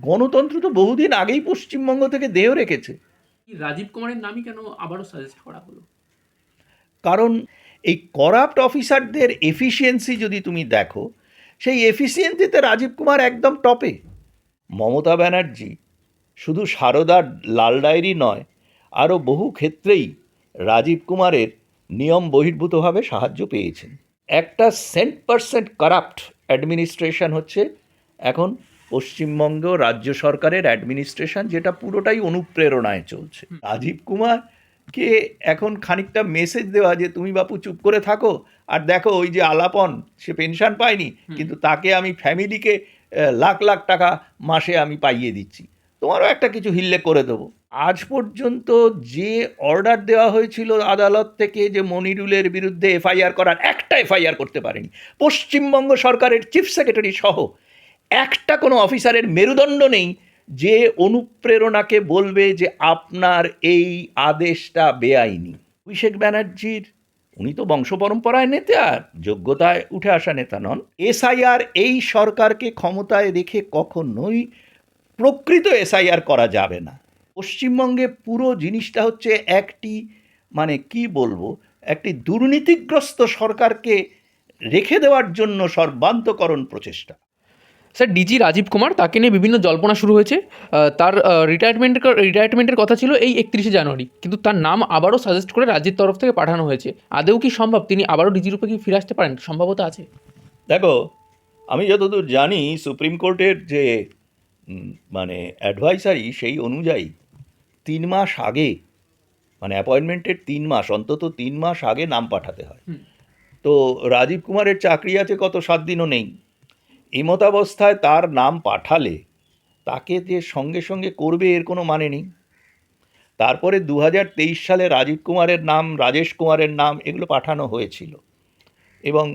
গণতন্ত্র তো বহুদিন আগেই পশ্চিমবঙ্গ থেকে দেহ রেখেছে। রাজীব কুমারের নামই কেন আবারও সাজেস্ট করা হলো? কারণ এই করাপ্ট অফিসারদের এফিসিয়েন্সি যদি তুমি দেখো সেই এফিসিয়েন্সিতে রাজীব কুমার একদম টপে মমতা ব্যানার্জি শুধু সারদার লাল ডায়েরি নয় আরও বহু ক্ষেত্রেই রাজীব কুমারের নিয়ম বহির্ভূতভাবে সাহায্য পেয়েছেন। একটা সেন্ট পারসেন্ট কারাপ্ট অ্যাডমিনিস্ট্রেশন হচ্ছে এখন পশ্চিমবঙ্গ রাজ্য সরকারের অ্যাডমিনিস্ট্রেশন যেটা পুরোটাই অনুপ্রেরণায় চলছে। রাজীব কুমার কে এখন খানিকটা মেসেজ দেওয়া যে তুমি বাপু চুপ করে থাকো আর দেখো ওই যে আলাপন সে পেনশন পায়নি কিন্তু তাকে আমি ফ্যামিলিকে লাখ লাখ টাকা মাসে আমি পাইয়ে দিচ্ছি। তোমারও একটা কিছু হিল্লে করে দেবো। আজ পর্যন্ত যে অর্ডার দেওয়া হয়েছিল আদালত থেকে যে মনিরুলের বিরুদ্ধে এফআইআর করার একটা এফআইআর করতে পারেনি। পশ্চিমবঙ্গ সরকারের চিফ সেক্রেটারি সহ একটা কোনো অফিসারের মেরুদণ্ড নেই যে অনুপ্রেরণাকে বলবে যে আপনার এই আদেশটা বেআইনি। অভিষেক ব্যানার্জির, উনি তো বংশ পরম্পরায় নেতা, যোগ্যতায় উঠে আসা নেতা নন। এসআইআর এই সরকারকে ক্ষমতায় রেখে কখনোই প্রকৃত এসআইআর করা যাবে না। পশ্চিমবঙ্গে পুরো জিনিসটা হচ্ছে একটি মানে কি বলব, একটি দুর্নীতিগ্রস্ত সরকারকে রেখে দেওয়ার জন্য সর্বান্তকরণ প্রচেষ্টা। স্যার ডিজি রাজীব কুমার তাকে নিয়ে বিভিন্ন জল্পনা শুরু হয়েছে। তার রিটায়ারমেন্টের রিটায়ারমেন্টের কথা ছিল এই একত্রিশে জানুয়ারি। কিন্তু তার নাম আবারও সাজেস্ট করে রাজ্যের তরফ থেকে পাঠানো হয়েছে। আদেও কি সম্ভব? তিনি আবারও ডিজি রূপে কি ফিরে আসতে পারেন? সম্ভবত আছে। দেখো আমি যতদূর জানি সুপ্রিম কোর্টের যে মানে অ্যাডভাইসারি সেই অনুযায়ী তিন মাস আগে মানে অ্যাপয়েন্টমেন্টের তিন মাস অন্তত তিন মাস আগে নাম পাঠাতে হয়। তো রাজীব কুমারের চাকরি আছে কত? সাত দিনও নেই। এমতাবস্থায় তার নাম পাঠালে, তাকে যে সঙ্গে সঙ্গে করবে এর কোনো মানে নেই। তারপরে দু হাজার তেইশ সালে রাজীব কুমারের নাম, রাজেশ কুমারের নাম এগুলো পাঠানো হয়েছিল। এবং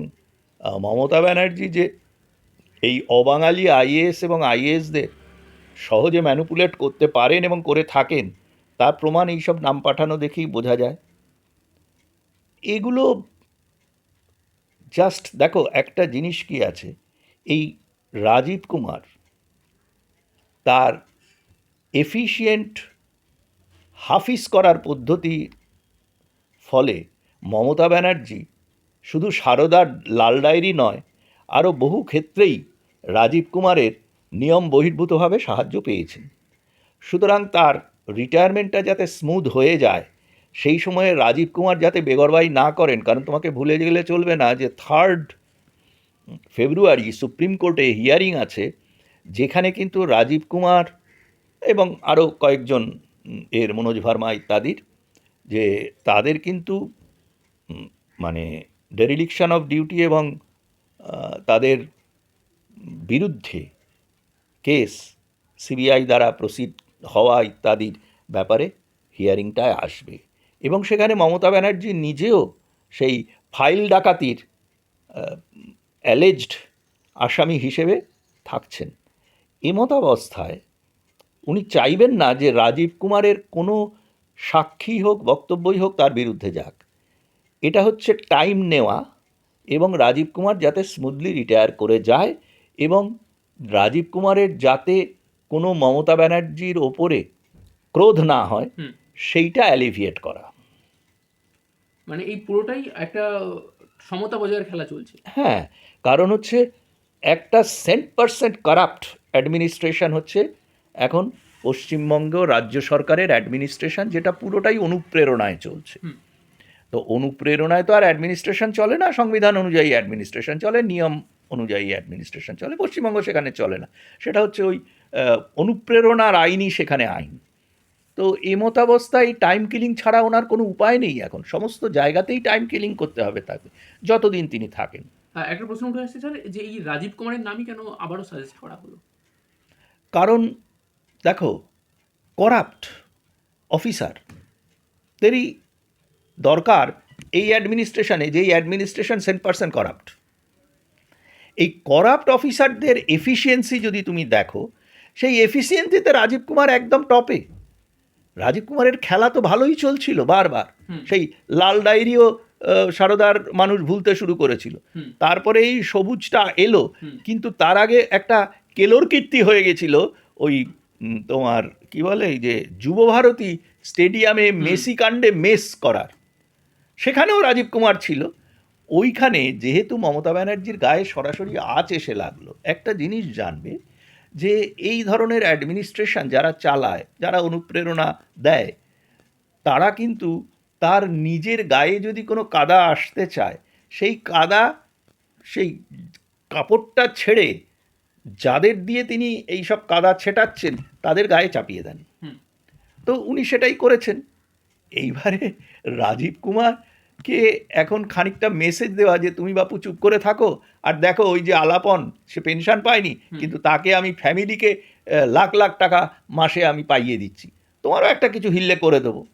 মমতা ব্যানার্জি যে এই অবাঙালি আইএএস এবং আইএএসদের সহজে ম্যানুপুলেট করতে পারেন এবং করে থাকেন, তার প্রমাণ এইসব নাম পাঠানো দেখেই বোঝা যায়। এগুলো জাস্ট দেখো, একটা জিনিস কি আছে? এই রাজীব কুমার তার এফিশিয়েন্ট হাফিস করার পদ্ধতি ফলে মমতা ব্যানার্জি শুধু সারদার লাল ডায়েরি নয়, আরও বহু ক্ষেত্রেই রাজীব কুমারের নিয়ম বহির্ভূতভাবে সাহায্য পেয়েছেন সুতরাং তার রিটায়ারমেন্টটা যাতে স্মুথ হয়ে যায়, সেই সময়ে রাজীব কুমার যাতে বেগরবাই না করেন, কারণ তোমাকে ভুলে গেলে চলবে না যে থার্ড ফেব্রুয়ারি সুপ্রিম কোর্টে হিয়ারিং আছে, যেখানে কিন্তু রাজীব কুমার এবং আরও কয়েকজন এর মনোজ ভার্মা ইত্যাদির, যে তাদের কিন্তু মানে ডেরিলিকশন অফ ডিউটি এবং তাদের বিরুদ্ধে কেস সিবিআই দ্বারা প্রসিড হওয়া ইত্যাদির ব্যাপারে হিয়ারিংটায় আসবে। এবং সেখানে মমতা ব্যানার্জি নিজেও সেই ফাইল ডাকাতির অ্যালেজড আসামি হিসেবে থাকছেন। এমতাবস্থায় উনি চাইবেন না যে রাজীব কুমারের কোনো সাক্ষী হোক বক্তব্যই হোক তার বিরুদ্ধে যাক। এটা হচ্ছে টাইম নেওয়া এবং রাজীব কুমার যাতে স্মুথলি রিটায়ার করে যায় এবং রাজীব কুমারের যাতে কোনো মমতা ব্যানার্জির ওপরে ক্রোধ না হয় সেইটা অ্যালিভিয়েট করা। মানে এই পুরোটাই একটা সমতা বজায়ের খেলা চলছে। হ্যাঁ কারণ হচ্ছে একটা সেন্ট পারসেন্ট কারাপ্ট অ্যাডমিনিস্ট্রেশন হচ্ছে এখন পশ্চিমবঙ্গ রাজ্য সরকারের অ্যাডমিনিস্ট্রেশন যেটা পুরোটাই অনুপ্রেরণায় চলছে। তো অনুপ্রেরণায় তো আর অ্যাডমিনিস্ট্রেশন চলে না সংবিধান অনুযায়ী অ্যাডমিনিস্ট্রেশন চলে নিয়ম অনুযায়ী অ্যাডমিনিস্ট্রেশন চলে পশ্চিমবঙ্গ সেখানে চলে না। সেটা হচ্ছে ওই অনুপ্রেরণার আইনই সেখানে আইন। তো এমতাবস্থায় টাইম কিলিং ছাড়া ওনার কোনো উপায় নেই এখন। সমস্ত জায়গাতেই টাইম কিলিং করতে হবে তাকে যতদিন তিনি থাকেন। একটা প্রশ্ন উঠে আসছে স্যার যে এই রাজীব কুমারের নামই কেন আবারও সাজেস্ট করা হলো? কারণ দেখো করাপ্ট অফিসার তেরই দরকার এই অ্যাডমিনিস্ট্রেশনে যেই অ্যাডমিনিস্ট্রেশন সেন্ট পার্সেন্ট করাপ্ট এই করাপ্ট অফিসারদের এফিসিয়েন্সি যদি তুমি দেখো সেই এফিসিয়েন্সিতে রাজীব কুমার একদম টপে রাজীব কুমারের খেলা তো ভালোই চলছিল বারবার। সেই লাল ডায়েরিও সারদার মানুষ ভুলতে শুরু করেছিল। তারপরে এই সবুজটা এলো কিন্তু তার আগে একটা কেলোর কীর্তি হয়ে গেছিল ওই তোমার কি বলে যে যুবভারতী স্টেডিয়ামে মেসি কাণ্ডে মেস করার। সেখানেও রাজীব কুমার ছিল। ওইখানে যেহেতু মমতা ব্যানার্জির গায়ে সরাসরি আঁচ এসে লাগল একটা জিনিস জানবে যে এই ধরনের অ্যাডমিনিস্ট্রেশন যারা চালায় যারা অনুপ্রেরণা দেয় তারা কিন্তু তার নিজের গায়ে যদি কোনো কাদা আসতে চায় সেই কাদা সেই কাপড়টা ছেড়ে যাদের দিয়ে তিনি এই সব কাদা ছেটাচ্ছেন তাদের গায়ে চাপিয়ে দেন। তো উনি সেটাই করেছেন। এইবারে রাজীব কুমারকে এখন খানিকটা মেসেজ দেওয়া যে তুমি বাপু চুপ করে থাকো আর দেখো ওই যে আলাপন সে পেনশন পায়নি কিন্তু তাকে আমি ফ্যামিলিকে লাখ লাখ টাকা মাসে আমি পাইয়ে দিচ্ছি। তোমারও একটা কিছু হিল্লে করে দেবো।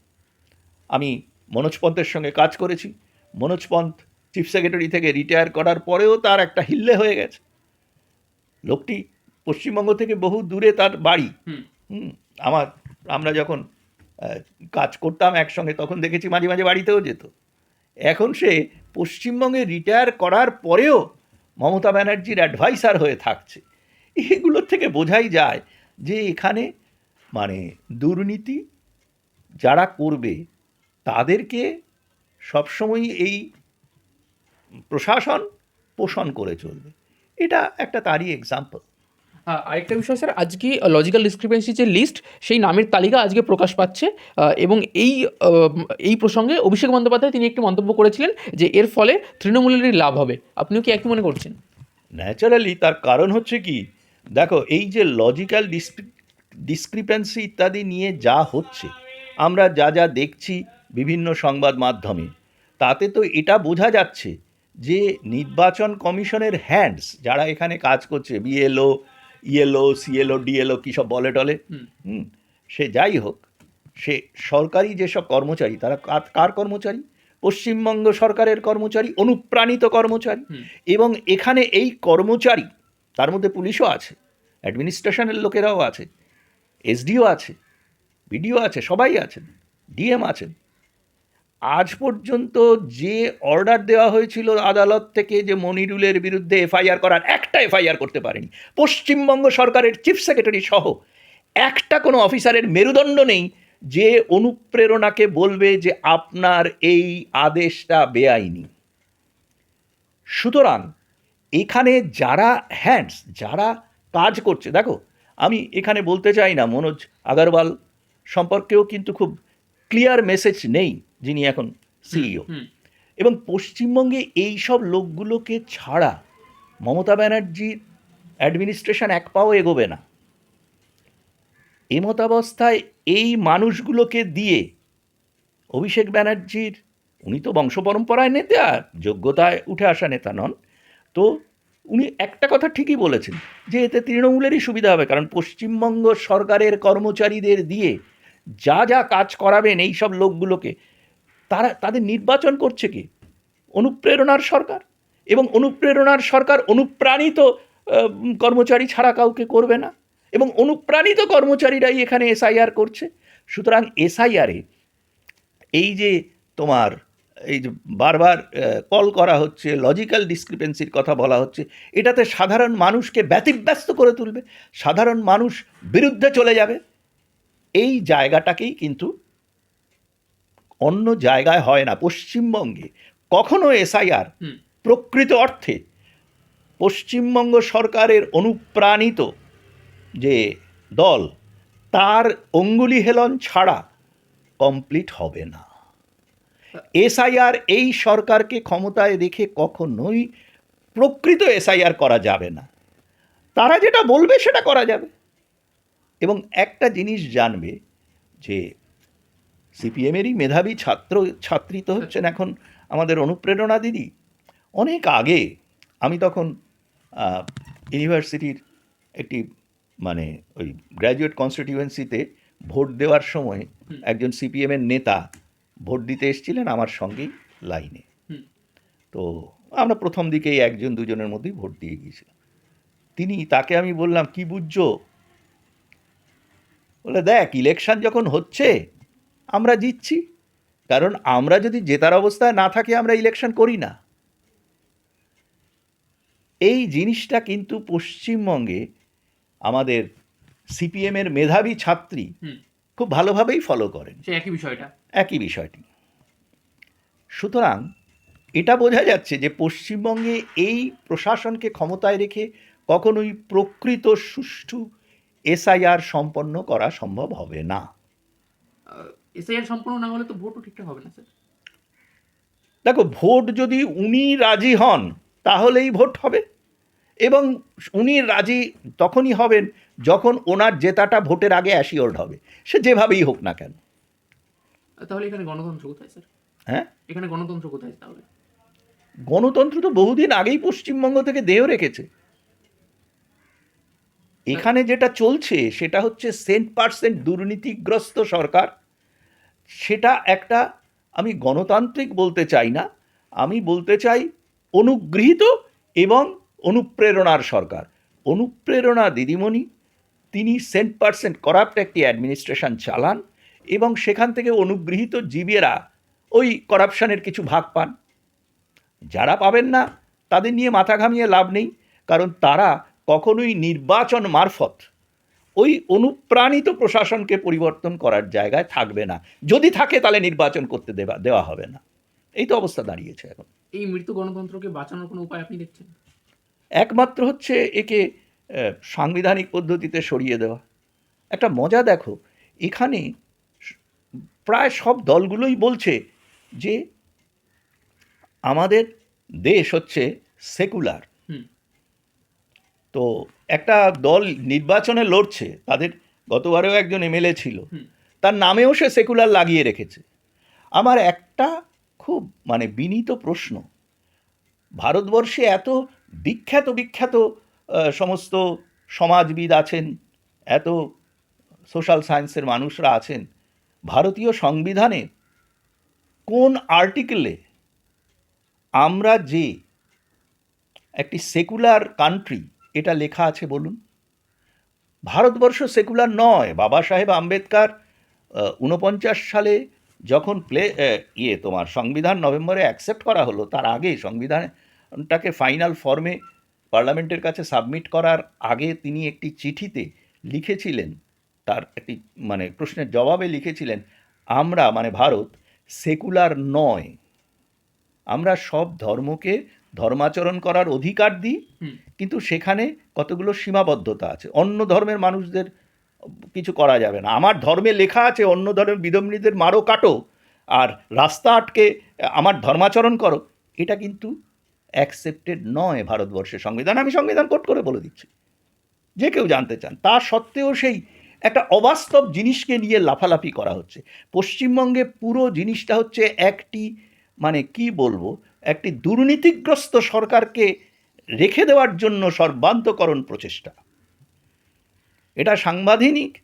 আমি মনোজ পন্থের সঙ্গে কাজ করেছি। মনোজ পন্থ চিফ সেক্রেটারি থেকে রিটায়ার করার পরেও তার একটা হিল্লে হয়ে গেছে। লোকটি পশ্চিমবঙ্গ থেকে বহু দূরে তার বাড়ি। হুম। আমার আমরা যখন কাজ করতাম একসঙ্গে তখন দেখেছি মাঝে মাঝে বাড়িতেও যেত। এখন সে পশ্চিমবঙ্গে রিটায়ার করার পরেও মমতা ব্যানার্জির অ্যাডভাইসার হয়ে থাকছে। এগুলোর থেকে বোঝাই যায় যে এখানে মানে দুর্নীতি যারা করবে, তাদেরকে সবসময় এই প্রশাসন পোষণ করে চলবে। এটা একটা তারই এক্সাম্পল আরেকটা বিষয় স্যার, আজকে লজিক্যাল ডিসক্রিপেন্সি যে লিস্ট সেই নামের তালিকা আজকে প্রকাশ পাচ্ছে এবং এই এই প্রসঙ্গে অভিষেক বন্দ্যোপাধ্যায় তিনি একটি মন্তব্য করেছিলেন যে এর ফলে তৃণমূলেরই লাভ হবে। আপনিও কি একই মনে করছেন? ন্যাচারালি তার কারণ হচ্ছে কি? দেখো, এই যে লজিক্যাল ডিসক্রিপেন্সি ইত্যাদি নিয়ে যা হচ্ছে, আমরা যা যা দেখছি বিভিন্ন সংবাদ মাধ্যমে, তাতে তো এটা বোঝা যাচ্ছে যে নির্বাচন কমিশনের হ্যান্ডস যারা এখানে কাজ করছে বিএলও ইএলও সিএলও ডিএলও কী সব বলে টলে? হুম। সে যাই হোক সে সরকারি যেসব কর্মচারী তারা কার- কার কর্মচারী? পশ্চিমবঙ্গ সরকারের কর্মচারী অনুপ্রাণিত কর্মচারী। এবং এখানে এই কর্মচারী তার মধ্যে পুলিশও আছে অ্যাডমিনিস্ট্রেশনের লোকেরাও আছে এসডিও আছে বিডিও আছে সবাই আছেন ডিএম আছেন। আজ পর্যন্ত যে অর্ডার দেওয়া হয়েছিল আদালত থেকে যে মনিরুলের বিরুদ্ধে এফআইআর করার, একটা এফআইআর করতে পারেনি। পশ্চিমবঙ্গ সরকারের চিফ সেক্রেটারি সহ একটা কোনো অফিসারের মেরুদণ্ড নেই যে অনুপ্রেরণাকে বলবে যে আপনার এই আদেশটা বেআইনি। সুতরাং এখানে যারা হ্যান্ডস যারা কাজ করছে, দেখো, আমি এখানে বলতে চাই না, মনোজ আগরওয়াল সম্পর্কেও কিন্তু খুব ক্লিয়ার মেসেজ নেই। যিনি এখন সিইও এবং পশ্চিমবঙ্গে এই সব লোকগুলোকে ছাড়া মমতা ব্যানার্জির অ্যাডমিনিস্ট্রেশন এক পাও এগোবে না। এমতাবস্থায় এই মানুষগুলোকে দিয়ে অভিষেক ব্যানার্জির উনি তো বংশ পরম্পরায় নেতা যোগ্যতায় উঠে আসা নেতা নন। তো উনি একটা কথা ঠিকই বলেছেন যে এতে তৃণমূলেরই সুবিধা হবে কারণ পশ্চিমবঙ্গ সরকারের কর্মচারীদের দিয়ে যা যা কাজ করাবেন এই সব লোকগুলোকে তারা, তাদের নির্বাচন করছে কি? অনুপ্রেরণার সরকার। এবং অনুপ্রেরণার সরকার অনুপ্রাণিত কর্মচারী ছাড়া কাউকে করবে না। এবং অনুপ্রাণিত কর্মচারীরাই এখানে এসআইআর করছে। সুতরাং এসআইআরে এই যে তোমার, এই যে বারবার কল করা হচ্ছে, লজিক্যাল ডিসক্রিপেন্সির কথা বলা হচ্ছে, এটাতে সাধারণ মানুষকে ব্যতিব্যস্ত করে তুলবে। সাধারণ মানুষ বিরুদ্ধে চলে যাবে। এই জায়গাটাকেই কিন্তু অন্য জায়গায় হয় না পশ্চিমবঙ্গে। কখনো এসআইআর। প্রকৃত অর্থে পশ্চিমবঙ্গ সরকারের অনুপ্রাণিত যে দল তার অঙ্গুলি হেলন ছাড়া কমপ্লিট হবে না। এসআইআর এই সরকারকে ক্ষমতায় রেখে কখনোই প্রকৃত এসআইআর করা যাবে না। তারা যেটা বলবে সেটা করা যাবে। এবং একটা জিনিস জানবে যে সিপিএমেরই মেধাবী ছাত্র ছাত্রী তো হচ্ছেন এখন আমাদের অনুপ্রেরণা দিদি। অনেক আগে আমি তখন ইউনিভার্সিটির একটি মানে ওই গ্র্যাজুয়েট কনস্টিটিউয়েন্সিতে ভোট দেওয়ার সময় একজন সিপিএমের নেতা ভোট দিতে এসেছিলেন আমার সঙ্গেই লাইনে। তো আমরা প্রথম দিকেই একজন দুজনের মধ্যেই ভোট দিয়ে গিয়েছিলাম তিনি তাকে আমি বললাম কি বুঝছ? বলে দেখ ইলেকশন যখন হচ্ছে আমরা জিতছি। কারণ আমরা যদি জেতার অবস্থায় না থাকি আমরা ইলেকশন করি না। এই জিনিসটা কিন্তু পশ্চিমবঙ্গে আমাদের সিপিএমের মেধাবী ছাত্রী খুব ভালোভাবেই ফলো করেন। একই বিষয়টা। একই বিষয়টি। সুতরাং এটা বোঝা যাচ্ছে যে পশ্চিমবঙ্গে এই প্রশাসনকে ক্ষমতায় রেখে কখনোই প্রকৃত সুষ্ঠু এসআইআর সম্পন্ন করা সম্ভব হবে না। এসআইআর সম্পূর্ণ না হলে তো ভোটও ঠিকঠাক হবে না স্যার দেখো ভোট যদি উনি রাজি হন তাহলেই ভোট হবে। এবং উনি রাজি তখনই হবেন যখন ওনার জেতাটা ভোটের আগে অ্যাসিওর্ড হবে। সে যেভাবেই হোক না কেন। তাহলে এখানে গণতন্ত্র কোথায় স্যার হ্যাঁ? এখানে গণতন্ত্র কোথায় তাহলে? গণতন্ত্র তো বহুদিন আগেই পশ্চিমবঙ্গ থেকে দেহ রেখেছে। এখানে যেটা চলছে সেটা হচ্ছে সেন্ট পার্সেন্ট দুর্নীতিগ্রস্ত সরকার সেটা একটা আমি গণতান্ত্রিক বলতে চাই না, আমি বলতে চাই অনুগৃহীত এবং অনুপ্রেরণার সরকার। অনুপ্রেরণা দিদিমণি, তিনি সেন্ট পার্সেন্ট করাপ্ট একটি অ্যাডমিনিস্ট্রেশন চালান এবং সেখান থেকে অনুগৃহীত জীবেরা ওই করাপশনের কিছু ভাগ পান। যারা পাবেন না, তাদের নিয়ে মাথা ঘামিয়ে লাভ নেই, কারণ তারা কখনোই নির্বাচন মারফত ওই অনুপ্রাণিত প্রশাসনকে পরিবর্তন করার জায়গায় থাকবে না। যদি থাকে তাহলে নির্বাচন করতে দেওয়া দেওয়া হবে না। এই তো অবস্থা দাঁড়িয়েছে এখন। এই মৃত্যু গণতন্ত্রকে বাঁচানোর কোনো উপায় আপনি দেখছেন? একমাত্র হচ্ছে একে সাংবিধানিক পদ্ধতিতে সরিয়ে দেওয়া। একটা মজা দেখো এখানে প্রায় সব দলগুলোই বলছে যে আমাদের দেশ হচ্ছে সেকুলার। তো একটা দল নির্বাচনে লড়ছে তাদের গতবারেও একজন এমএলএ ছিল তার নামেও সে সেকুলার লাগিয়ে রেখেছে। আমার একটা খুব মানে বিনীত প্রশ্ন ভারতবর্ষে এত বিখ্যাত বিখ্যাত সমস্ত সমাজবিদ আছেন এত সোশ্যাল সায়েন্সের মানুষরা আছেন ভারতীয় সংবিধানে কোন আর্টিকেলে আমরা যে একটি সেকুলার কান্ট্রি এটা লেখা আছে বলুন। ভারতবর্ষ সেকুলার নয়, বাবা সাহেব আম্বেদকর উনপঞ্চাশ সালে যখন প্লে ইয়ে তোমার সংবিধান নভেম্বরে অ্যাকসেপ্ট করা হলো, তার আগে সংবিধানটাকে ফাইনাল ফর্মে পার্লামেন্টের কাছে সাবমিট করার আগে তিনি একটি চিঠিতে লিখেছিলেন, তার একটি মানে প্রশ্নের জবাবে লিখেছিলেন, আমরা মানে ভারত, সেকুলার নয়। আমরা সব ধর্মকে ধর্মাচরণ করার অধিকার দিই কিন্তু সেখানে কতগুলো সীমাবদ্ধতা আছে। অন্য ধর্মের মানুষদের কিছু করা যাবে না। আমার ধর্মে লেখা আছে অন্য ধর্মের বিধর্মীদের মারো কাটো। আর রাস্তা আটকে আমার ধর্মাচরণ করো। এটা কিন্তু অ্যাকসেপ্টেড নয় ভারতবর্ষের সংবিধান। আমি সংবিধান কোট করে বলে দিচ্ছি। যে কেউ জানতে চান তা সত্ত্বেও সেই একটা অবাস্তব জিনিসকে নিয়ে লাফালাফি করা হচ্ছে। পশ্চিমবঙ্গে পুরো জিনিসটা হচ্ছে একটি মানে কি বলব একটি দুর্নীতিগ্রস্ত সরকারকে রেখে দেওয়ার জন্য সর্বান্তকরণ প্রচেষ্টা। এটা সাংবিধানিক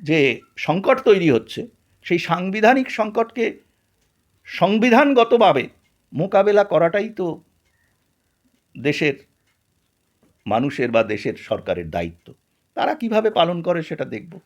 যে সংকট তৈরি হচ্ছে, সেই সাংবিধানিক সংকটকে সংবিধানগতভাবে মোকাবেলা করাটাই তো দেশের মানুষের বা দেশের সরকারের দায়িত্ব। তারা কীভাবে পালন করে সেটা দেখব।